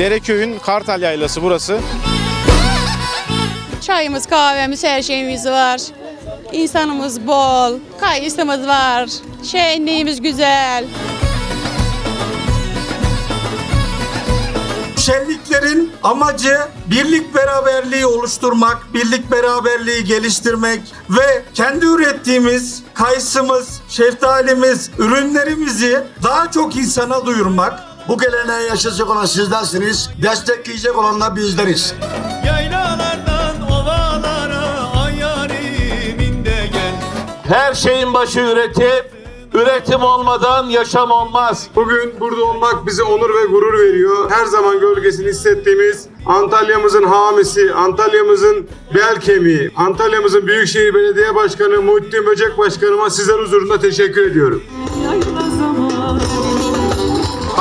Dereköy'ün Kartal Yaylası burası. Çayımız, kahvemiz, her şeyimiz var. İnsanımız bol, kayısımız var. Şenliğimiz güzel. Şenliklerin amacı birlik beraberliği oluşturmak, birlik beraberliği geliştirmek ve kendi ürettiğimiz kayısımız, şeftalimiz, ürünlerimizi daha çok insana duyurmak. Bu geleneği yaşayacak olan sizlersiniz. Destekleyecek olan da bizleriz. Yaylalardan ovalara ay yarimin de gel Her şeyin başı üretim. Üretim olmadan yaşam olmaz. Bugün burada olmak bize onur ve gurur veriyor. Her zaman gölgesini hissettiğimiz Antalya'mızın hamisi, Antalya'mızın bel kemiği, Antalya'mızın Büyükşehir Belediye Başkanı Muhittin Böcek Başkanıma sizler huzurunda teşekkür ediyorum.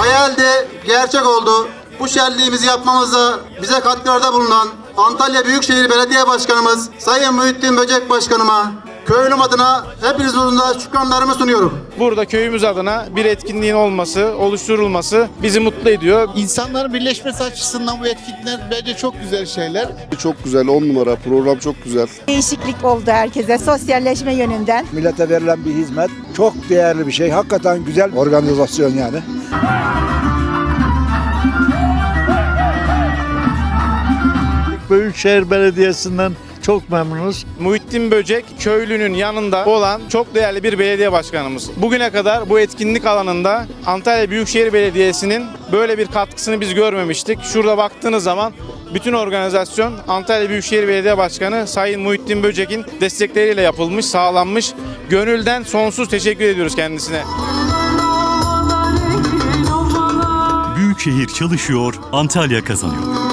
Hayalde gerçek oldu. Bu şenliğimizi yapmamıza bize katkılarda bulunan Antalya Büyükşehir Belediye Başkanımız Sayın Muhittin Böcek Başkanıma köylüm adına hepiniz huzurunda şükranlarımı sunuyorum. Burada köyümüz adına bir etkinliğin olması, oluşturulması bizi mutlu ediyor. İnsanların birleşmesi açısından bu etkinlikler bence çok güzel şeyler. Çok güzel, on numara. Program çok güzel. Değişiklik oldu herkese sosyalleşme yönünden. Millete verilen bir hizmet. Çok değerli bir şey. Hakikaten güzel organizasyon yani. Büyükşehir Belediyesi'nden çok memnunuz. Muhittin Böcek köylünün yanında olan çok değerli bir belediye başkanımız. Bugüne kadar bu etkinlik alanında Antalya Büyükşehir Belediyesi'nin böyle bir katkısını biz görmemiştik. Şurada baktığınız zaman bütün organizasyon Antalya Büyükşehir Belediye Başkanı Sayın Muhittin Böcek'in destekleriyle yapılmış, sağlanmış. Gönülden sonsuz teşekkür ediyoruz kendisine. Büyükşehir çalışıyor, Antalya kazanıyor.